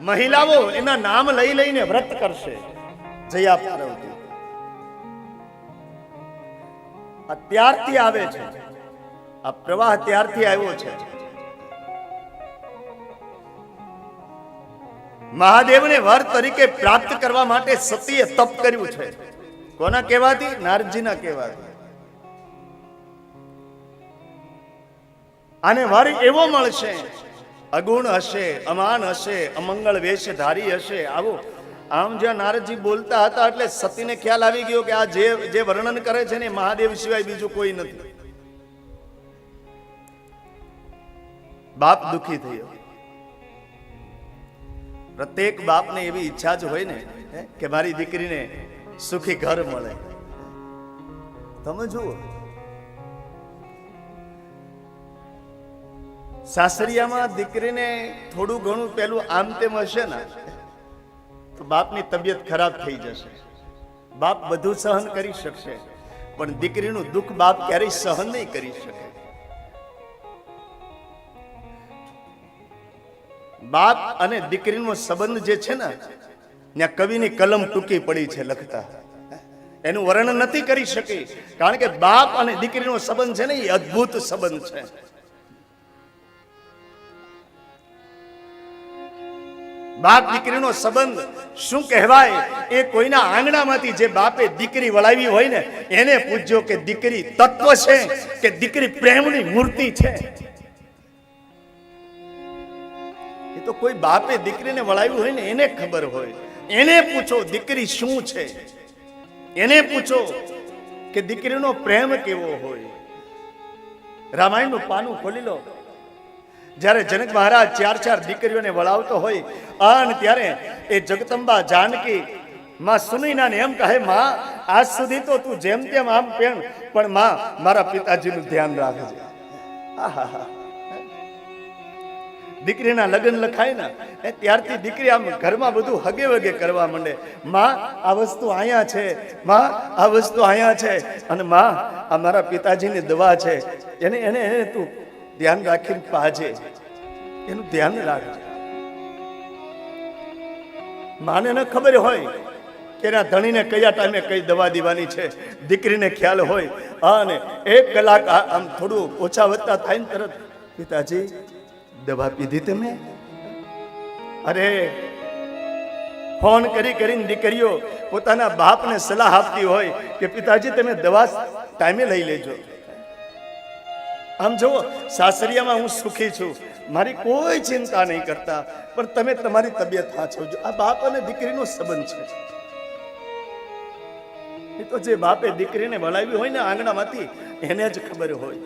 મહિલાઓ એના નામ લઈ લઈને વ્રત કરશે. જયા પાર્વતી. અત્યારથી આવે છે. આ પ્રવાહ ત્યારથી આવ્યો છે. મહાદેવને વર તરીકે પ્રાપ્ત કરવા માટે સતીએ તપ કર્યું છે. કોના કહેવાથી? નારજીના કહેવાથી. આને વર એવો મળશે અગુણ હશે, અમાન હશે, અમંગળ વેશધારી હશે. આવો, આમ જ્યાં નારદજી બોલતા હતા એટલે સતીને ખ્યાલ આવી ગયો કે આ જે જે વર્ણન કરે છે ને મહાદેવ સિવાય બીજું કોઈ નથી. બાપ દુખી થયો. પ્રત્યેક બાપને એવી ઈચ્છા જ હોય ને કે મારી દીકરીને સુખી ઘર મળે. તમે જુઓ. સાસરિયામાં દીકરીને થોડું ઘણું પેલું આમ તેમ હશે ને, તો બાપની તબિયત ખરાબ થઈ જશે. બાપ બધું સહન કરી શકશે, પણ દીકરીનું દુઃખ બાપ ક્યારેય સહન નહીં કરી શકે. બાપ અને દીકરીનો સંબંધ જે છે ને, ત્યાં કવિની કલમ ટૂંકી પડી છે લખતા. એનું વર્ણન નથી કરી શકી, કારણ કે બાપ અને દીકરીનો સંબંધ છે ને, એ અદ્ભુત સંબંધ છે. બાપ દીકરીનો સંબંધ શું કહેવાય? એ કોઈના આંગણામાંથી જે બાપે દીકરી વળાવી હોય ને, એને પૂછજો કે દીકરી તત્વ છે કે દીકરી પ્રેમની મૂર્તિ છે? એ તો કોઈ બાપે દીકરીને વળાવ્યું હોય ને, એને ખબર હોય. એને પૂછો દીકરી શું છે? એને પૂછો કે દીકરીનો પ્રેમ કેવો હોય? રામાયણનું પાનું ખોલી લો. જ્યારે જનક મહારાજ ચાર ચાર દીકરીઓને વળાવતો હોય અને ત્યારે એ જગદંબા જાનકી, માં સુનીનાને એમ કહે, માં, આજ સુધી તો તું જેમ તેમ આમ પેણ, પણ માં, મારા પિતાજીનું ધ્યાન રાખજે. આહાહા. દીકરીના લગ્ન લખાય ને એ ત્યારથી દીકરી આમ ઘરમાં બધું હગે વગે કરવા માંડે. માં, આ વસ્તુ અહીંયા છે. માં, આ વસ્તુ અહીંયા છે. અને માં, આ મારા પિતાજીની દવા છે. એને એને એને તું ધ્યાન રાખીને પાજે. એનું ધ્યાન રાખજે. માને ન ખબર હોય કે એના ધણીને કયા ટાઈમે કઈ દવા દેવાની છે. દીકરીને ખ્યાલ હોય. અને એક કલાક આમ થોડું ઓછા વધતા થાય ને તરત. પિતાજી, દવા પીધી તમે? અરે, ફોન કરી કરીને દીકરીઓ પોતાના બાપને સલાહ આપતી હોય કે પિતાજી, તમે દવા ટાઈમે લઈ લેજો. આમ જુઓ, સાસરિયામાં હું સુખી છું. મારી કોઈ ચિંતા નહીં કરતા, પણ તમે તમારી તબિયત સાચવજો આ બાપ અને દીકરીનો સંબંધ છે. એ તો જે બાપે દીકરીને વળાવી હોય ને આંગણામાંથી, એને જ ખબર હોય.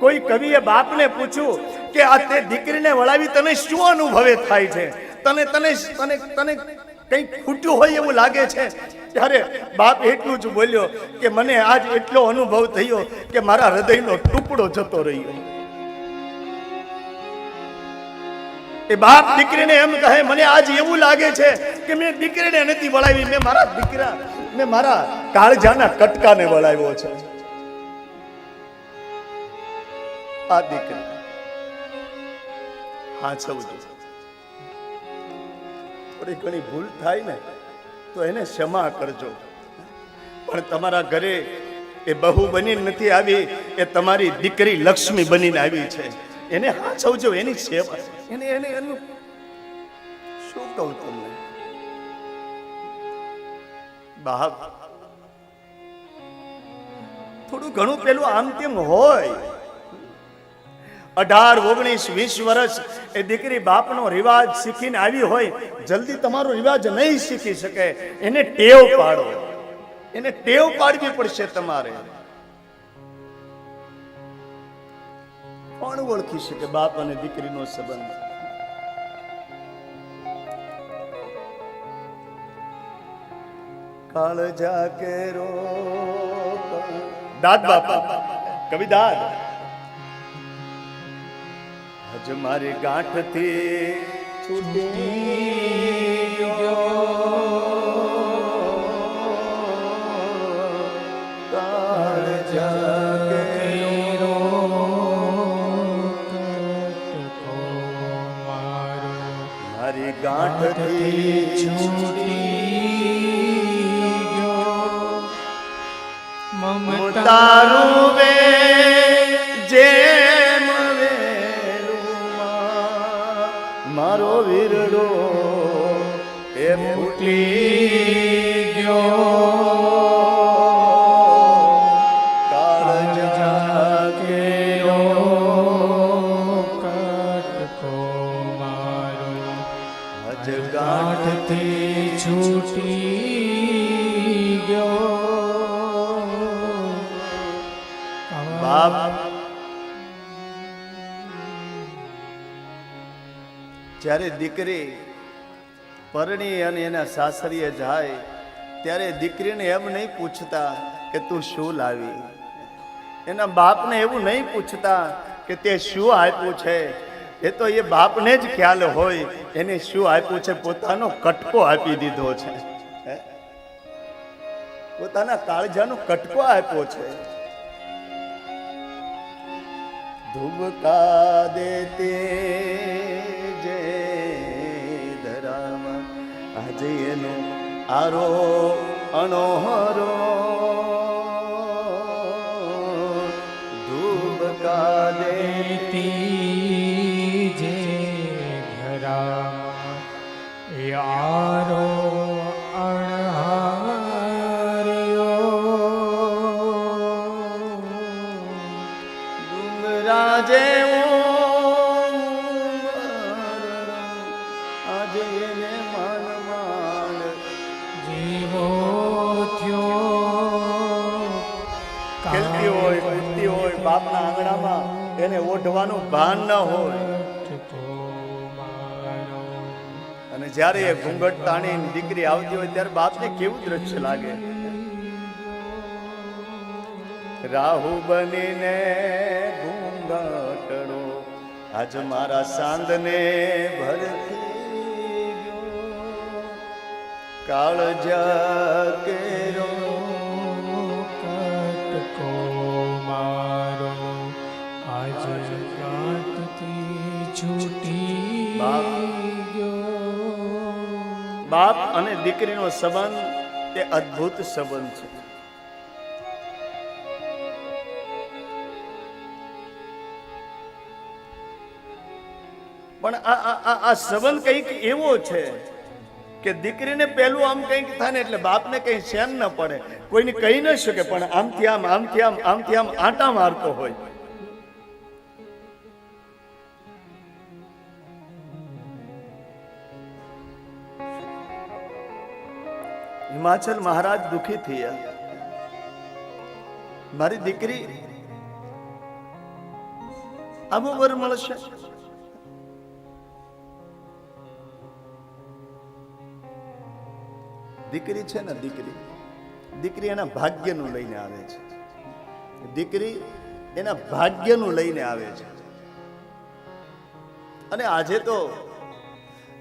કોઈ કવિએ બાપને પૂછ્યું કે આ તે દીકરીને વળાવી તને શું અનુભવે થાય છે? તને તને તને તને કંઈક ખૂટ્યું હોય એવું લાગે છે? ત્યારે બાપ એટલું જ બોલ્યો કે મને આજ એટલો અનુભવ થયો કે મારા હૃદયનો ટુકડો જતો રહ્યો. એ બાપ દીકરીને એમ કહે, મને આજ એવું લાગે છે કે મેં દીકરીને નથી વળાવી, મેં મારા દીકરા, મેં મારા કાળજાના કટકાને વળાવ્યો છે. આ દીકરી હા સૌજી થોડી ઘણી ભૂલ થાય ને તો એને ક્ષમા કરજો. પણ તમારા ઘરે એ બહુ બની નથી આવી, એ તમારી દીકરી લક્ષ્મી બનીને આવી છે. એને હાચવજો એની સેવા. એને એને, એનું શું કહું તમને? બાપ, થોડું ઘણું પેલું આમ તેમ હોય. અઢાર, ઓગણીસ, વીસ વર્ષ એ દીકરી બાપનો રિવાજ શીખીને આવી હોય, જલ્દી તમારો રિવાજ નહીં શીખી શકે. એને ટેવ પાડો. એને ટેવ પાડવી પડશે તમારે. કોણ ઓળખી શકે બાપ અને દીકરીનો સંબંધ? કાળજા કેરો દાદ બાપા. કવિ દાદ. હજ મારી ગાંઠથી છૂટી મારી ગાંઠથી છૂટી ગયો. મમતારું તારું વે એ ફૂટી કાળજા જ્યારે દીકરી પરણી અને એના સાસરીએ જાય, ત્યારે દીકરીને એમ નહીં પૂછતા કે તું શું લાવી. એના બાપને એવું નહીં પૂછતા કે તે શું આપ્યું છે. એ તો એ બાપને જ ખ્યાલ હોય, એને શું આપ્યું છે? પોતાનો કટકો આપી દીધો છે. પોતાના કાળજાનો કટકો આપ્યો છે. ધુબકા દેતે આરો અણોહરો ધુબકા દેતી જે ઘરા એ આરો અણહાર્યો. ડુંગરા જેવો આજે એને માન ખેલતી હોય કૂદતી હોય, બાપના આંગણામાં એને ઓઢવાનું ભાન ન હોય. અને જ્યારે એ ઘૂંઘટ તાણીને દીકરી આવતી હોય ત્યારે બાપને કેવું દ્રશ્ય લાગે? રાહુ બનીને ઘૂંઘટડો, આજ મારા સાંદને ભરતી કાળ કેરો કટકો મારો. આજ છૂટી બાપ. ગયો. બાપ અને દીકરીનો સંબંધ એ અદ્ભુત સંબંધ છે. પણ આ- આ સંબંધ કંઈક એવો છે કે દીકરીને પહેલું આમ કંઈક થાય ને એટલે બાપને કંઈ શેન ન પડે. કોઈને કહી ન શકે, પણ આમથી આમ આમથી આમ આમથી આમ આંટા મારતો હોય. હિમાચલ મહારાજ દુખી થયા. મારી દીકરી આબુ વર મળશે? દીકરી છે ને દીકરી. દીકરી એના ભાગ્યનું લઈને આવે છે. દીકરી એના ભાગ્યનું લઈને આવે છે. અને આજે તો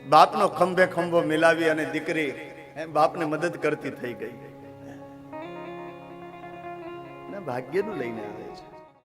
બાપનો ખંભે ખંભો મિલાવી અને દીકરી બાપને મદદ કરતી થઈ ગઈ. ભાગ્યનું લઈને આવે છે.